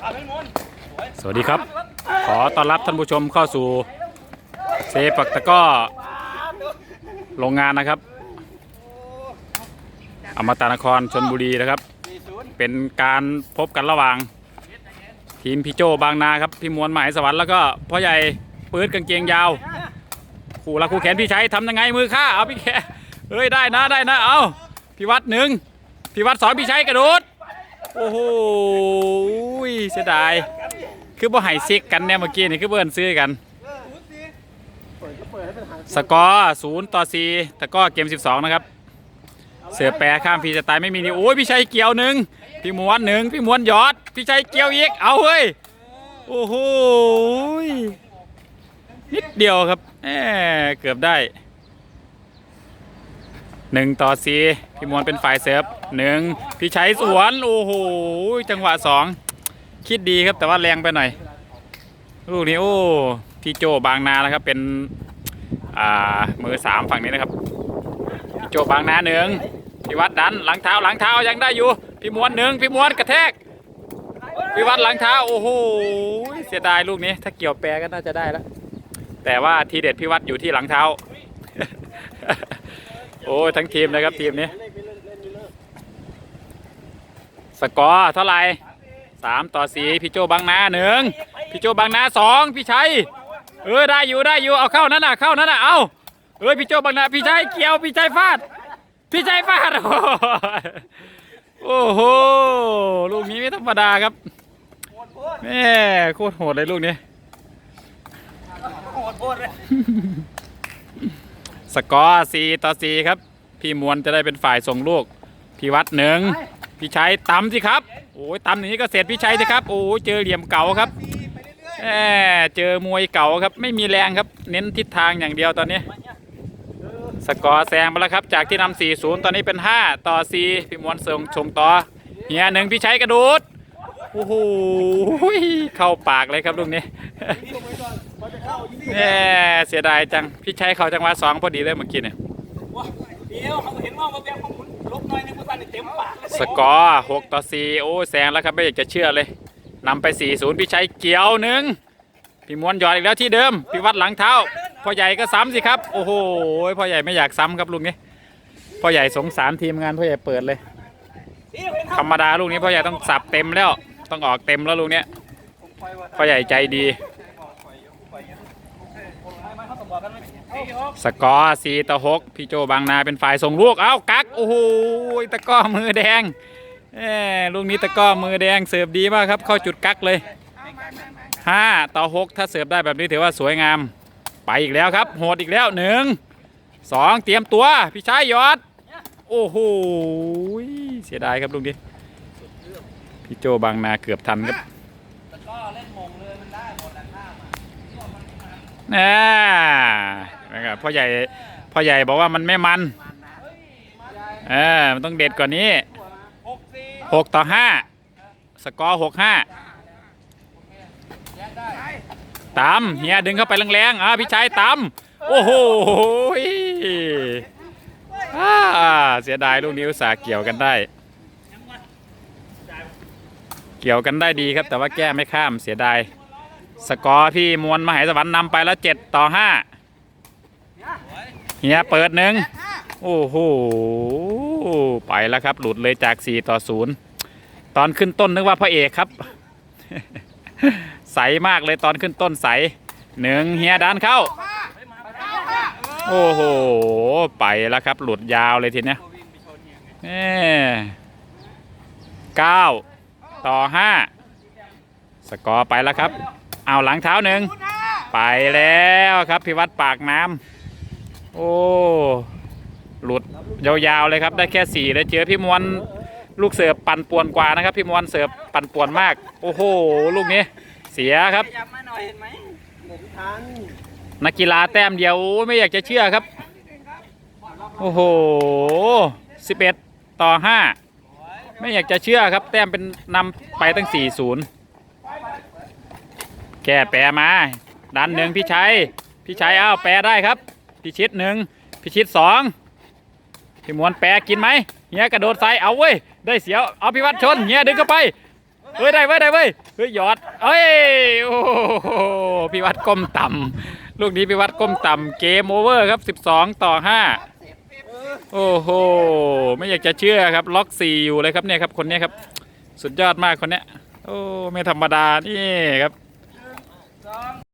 สวัสดีครับ ขอต้อนรับท่านผู้ชมเข้าสู่เซปักตะก้อโรงงานนะครับ อมตะนครชนบุรีนะครับ เป็นการพบกันระหว่าง ทีมพี่โจบางนาครับ พี่มวลหมายสวรรค์แล้วก็พ่อใหญ่ปืดกางเกงยาวขู่ละคู่แขนพี่ใชัยทำยังไงมือข้าเอาพี่แขเฮ้ยได้นะได้นะเอาพี่วัดหนึ่งพี่วัดสองพี่ใชัยกระโดดโอ้โห เสียดาย คือบ่ไห้ซิกกันเนี่ยเมื่อกี้นี่คือเบิ่นซื้อกัน สกอร์ศูนย์ต่อสี่ตะกร้อเกม12นะครับ เสือแปรข้ามฟรีสไตล์ไม่มีนี่โอ้ยพี่ชัยเกี่ยวหนึ่งพี่ม้วนหนึ่งพี่ม้วนยอด พี่ชัยเกี่ยวอีก เอาเฮ้ย โอ้โห นิดเดียวครับแหมเกือบได้หนึ่งต่อสี่พี่มวนเป็นฝ่ายเสิร์ฟหนึ่งพี่ชัยสวน โอ้โห จังหวะสอง คิดดีครับแต่ว่าแรงไปหน่อย ลูกนี้โอ้พี่โจบางนานะครับ เป็นอ่ามือสามฝั่งนี้นะครับพี่โจบางนาหนึ่งพี่วัดดันหลังเท้าหลังเท้ายังได้อยู่พี่มวนหนึ่งพี่มวนกระแทกพี่วัดหลังเท้าโอ้โหเสียดายลูกนี้ ถ้าเกี่ยวแปรก็น่าจะได้แล้วแต่ว่าทีเด็ดพี่วัดอยู่ที่หลังเท้า โอ้ทั้งทีมนะครับทีมนี้ สกอร์เท่าไหร่ สามต่อสี่พี่โจบางนาหนึ่งพี่โจบางนาสองพี่ชัยเออได้อยู่ได้อยู่เอาเข้านั่นน่ะเข้านั่นน่ะเอาเออพี่โจบางนาพี่ชัยเกี่ยวพี่ชัยฟาดพี่ชัยฟาดโอ้โหลูกนี้ไม่ธรรมดาครับแม่โคตรโหดเลยลูกนี้สกอร์สี่ต่อสี่ครับ พี่มวลจะได้เป็นฝ่ายส่งลูก พี่วัดหนึ่ง พี่ชัยตำสิครับโอ้ยตำอย่างนี้ก็เสร็จพี่ชัยสิครับโอ้ยเจอเหลี่ยมเก่าครับแหมเจอมวยเก่าครับ ไม่มีแรงครับ เน้นทิศทางอย่างเดียวตอนนี้ สกอร์แซงไปแล้วครับ จากที่นำ4 0 ตอนนี้เป็น 5 ต่อ 4 พี่มวลส่งส่งต่อเฮียหนึ่งพี่ชัยกระโดดโอ้โหเข้าปากเลยครับลูกนี้แหมเสียดายจัง พี่ชัยเข้าจังหวะสองพอดีเลยเมื่อกี้เนี่ยเดี๋ยวเขาเห็นว่ามาแบงของคุณ สกอร์6ต่อ4โอ้แซงแล้วครับไม่อยากจะเชื่อเลยนำไป4 0พี่ชัยเกี่ยวหนึ่งพี่มวลหยอดอีกแล้วที่เดิมพี่วัดหลังเท้าพ่อใหญ่ก็ซ้ำสิครับโอ้โหพ่อใหญ่ไม่อยากซ้ำครับลูกนี้พ่อใหญ่สงสารทีมงานพ่อใหญ่เปิดเลย ธรรมดาลูกนี้พ่อใหญ่ต้องสับเต็มแล้ว ต้องออกเต็มแล้วลูกเนี้ยพ่อใหญ่ใจดี สกอร์4ต่อ6พี่โจบางนาเป็นฝ่ายส่งลูก เอ้ากัก โอ้โหตะก้อมือแดงเอ้ลูกนี้ตะก้อมือแดงเสิร์ฟดีมากครับ เข้าจุดกักเลย5ต่อ6ถ้าเสิร์ฟได้แบบนี้ถือว่าสวยงาม ไปอีกแล้วครับ โหดอีกแล้วหนึ่งสองเตรียมตัว พี่ชายยอด โอ้โหเสียดายครับลูกนี้พี่โจบางนาเกือบทันครับ น่านะครับพ่อใหญ่พ่อใหญ่บอกว่ามันไม่มันเออมันต้องเด็ดกว่านี้หกต่อห้าสกอร์หกห้าตามเฮียดึงเข้าไปแรงๆอ่าพี่ชายตามโอ้โหเสียดายลูกนี้อุตส่าห์เกี่ยวกันได้ เกี่ยวกันได้ดีครับ แต่ว่าแก้ไม่ข้ามเสียดาย สกอร์พี่มวลมหาสวรรค์นำไปแล้วเจ็ดต่อห้าเฮียเปิดหนึ่งโอ้โหไปแล้วครับ หลุดเลยจาก4ต่อ0ตอนขึ้นต้นนึกว่าพระเอกครับ ใสมากเลยตอนขึ้นต้นใสหนึ่งเฮียดันเข้า โอ้โห ไปแล้วครับ หลุดยาวเลยทีเนี้ยแม่เก้าต่อห้าสกอร์ไปแล้วครับ เอาหลังเท้าหนึ่งไปแล้วครับพิวัตรปากน้ำโอ้หลุดยาวๆเลยครับได้แค่สี่แล้วเจอพี่มวลลูกเสิร์ฟปั่นป่วนกว่านะครับ พี่มวลเสิร์ฟปั่นป่วนมาก โอ้โห ลูกนี้เสียครับขยับมาหน่อยเห็นไหมนักกีฬาแต้มเดียวโอ้ยไม่อยากจะเชื่อครับ โอ้โห11ต่อ5ไม่อยากจะเชื่อครับ แต้มเป็นนำไปตั้ง4-0 แก้แปรมา ดันหนึ่งพี่ชัย พี่ชัยเอาแปรได้ครับ พี่ชิดหนึ่งพี่ชิดสองพี่มวลแปรกินไหมเฮียกระโดดใส่เอาเว้ย ได้เสียว เอาพี่วัดชนเฮียดึงเข้าไป เฮ้ยได้เว้ยได้เว้ย เฮ้ยหยอดเอ้ย โอ้โหพี่วัดก้มต่ำลูกนี้พี่วัดก้มต่ำเกมโอเวอร์ครับ 12 ต่อ 5 โอ้โห ไม่อยากจะเชื่อครับ ล็อก4อยู่เลยครับเนี่ยครับคนนี้ครับ สุดยอดมากคนเนี้ย โอ้ ไม่ธรรมดานี่ครับ 쌍.